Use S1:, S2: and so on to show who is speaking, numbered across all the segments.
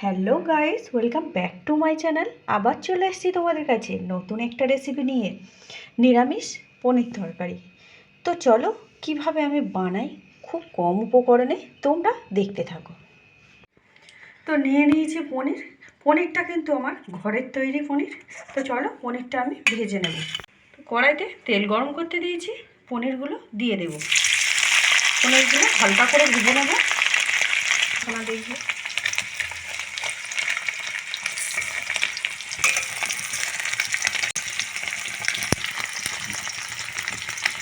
S1: Hello guys, welcome back to my channel. আবার চলে এসেছি তোমাদের কাছে নতুন একটা রেসিপি নিয়ে। নিরামিষ পনির তরকারি। তো চলো, কীভাবে আমি বানাই খুব কম উপকরণে তোমরা দেখতে থাকো। তো নিয়ে নিয়েছি পনির। পনিরটা কিন্তু আমার ঘরের তৈরি পনির। তো চলো, পনিরটা আমি ভেজে নেব। তো কড়াইতে তেল গরম করতে দিয়েছি। পনিরগুলো দিয়ে দেব। পনিরগুলো হালকা করে ভেজে নেব। দেখবে।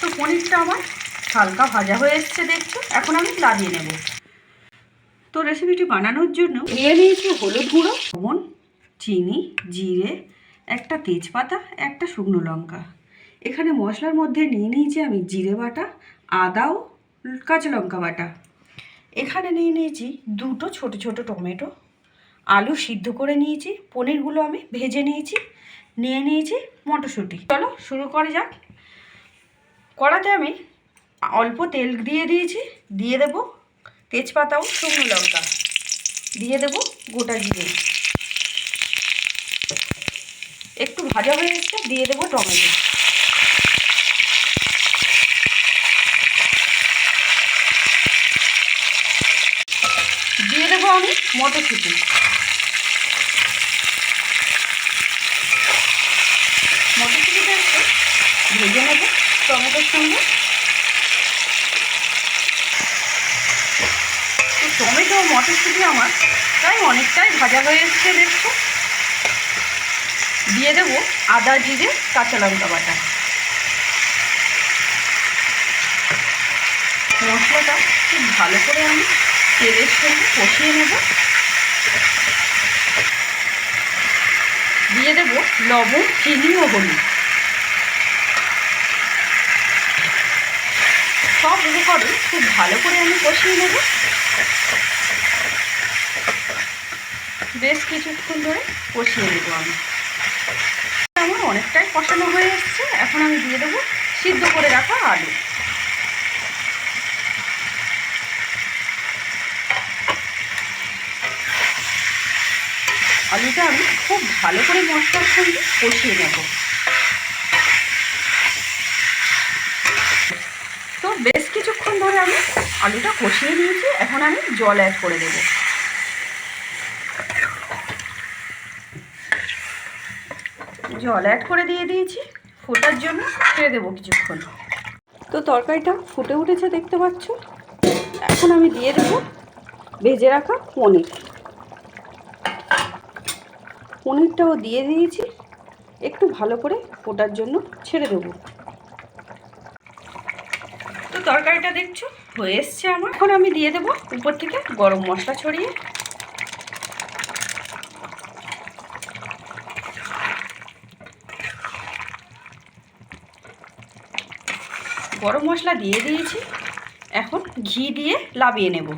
S1: তো পনিরটা আমার হালকা ভাজা হয়ে এসছে দেখছ। এখন আমি লাগিয়ে নেব। তো রেসিপিটি বানানোর জন্য নিয়ে নিয়েছি হলুদ গুঁড়ো, লবণ, চিনি, জিরে, একটা তেজপাতা, একটা শুকনো লঙ্কা। এখানে মশলার মধ্যে নিয়ে নিয়েছি আমি জিরে বাটা আদাও কাঁচা লঙ্কা বাটা। এখানে নিয়ে নিয়েছি দুটো ছোট ছোট টমেটো। আলু সিদ্ধ করে নিয়েছি, পনিরগুলো আমি ভেজে নিয়েছি, নিয়ে নিয়েছি মটরশুঁটি। চলো শুরু করে যাক। কড়াতে আমি অল্প তেল দিয়ে দিয়েছি, দিয়ে দেব তেজপাতা ও শুকনো লঙ্কা, দিয়ে দেব গোটা জিরে। একটু ভাজা হয়ে এসছে, দিয়ে দেবো টমেটো। দিয়ে দেবো আমি মটরশুঁটি। মটরশুঁটিটা একটু ভেজে নেব। টমেটোর সঙ্গে? টমেটো মটরশুঁটি আমার প্রায় অনেকটাই ভাজা হয়ে এসছে, দেখছ? দিয়ে দেব আদা, জিরে, কাঁচা লঙ্কা বাটা। মশলাটা খুব ভালো করে আমি তেলের সঙ্গে কষিয়ে নেব। দিয়ে দেব লবণ, চিনি ও হলুদ। সব উপকরণ খুব ভালো করে আমি কষিয়ে নেব। বেশ কিছুক্ষণ ধরে কষিয়ে নেব আমি। আমার অনেকটাই কষানো হয়ে এসছে, এখন আমি দিয়ে দেবো সিদ্ধ করে রাখা আলু। আলুটা আমি খুব ভালো করে মশলার সঙ্গে কষিয়ে নেব তো বেশ ধরে আমি আলুটা কষিয়ে নিয়েছি, এখন আমি জল অ্যাড করে দেব। জল অ্যাড করে দিয়ে দিয়েছি, ফোটার জন্য ছেড়ে দেবো কিছুক্ষণ। তো তরকারিটা ফুটে উঠেছে দেখতে পাচ্ছ? এখন আমি দিয়ে দেবো ভেজে রাখা পনির। পনিরটাও দিয়ে দিয়েছি, একটু ভালো করে ফোটার জন্য ছেড়ে দেবো। তরকারিটা দেখছ? হয়ে এসছে আমার। এখন আমি দিয়ে দেবো উপর থেকে গরম মশলা ছড়িয়ে। গরম মশলা দিয়ে দিয়েছি। এখন ঘি দিয়ে লাবিয়ে নেব।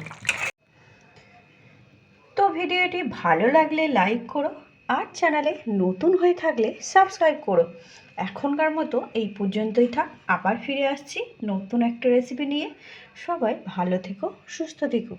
S1: তো ভিডিওটি ভালো লাগলে লাইক করো আর চ্যানেলে নতুন হয়ে থাকলে সাবস্ক্রাইব করো। এখনকার মতো এই পর্যন্তই থাক। আবার ফিরে আসছি নতুন একটা রেসিপি নিয়ে। সবাই ভালো থেকো, সুস্থ থেকো।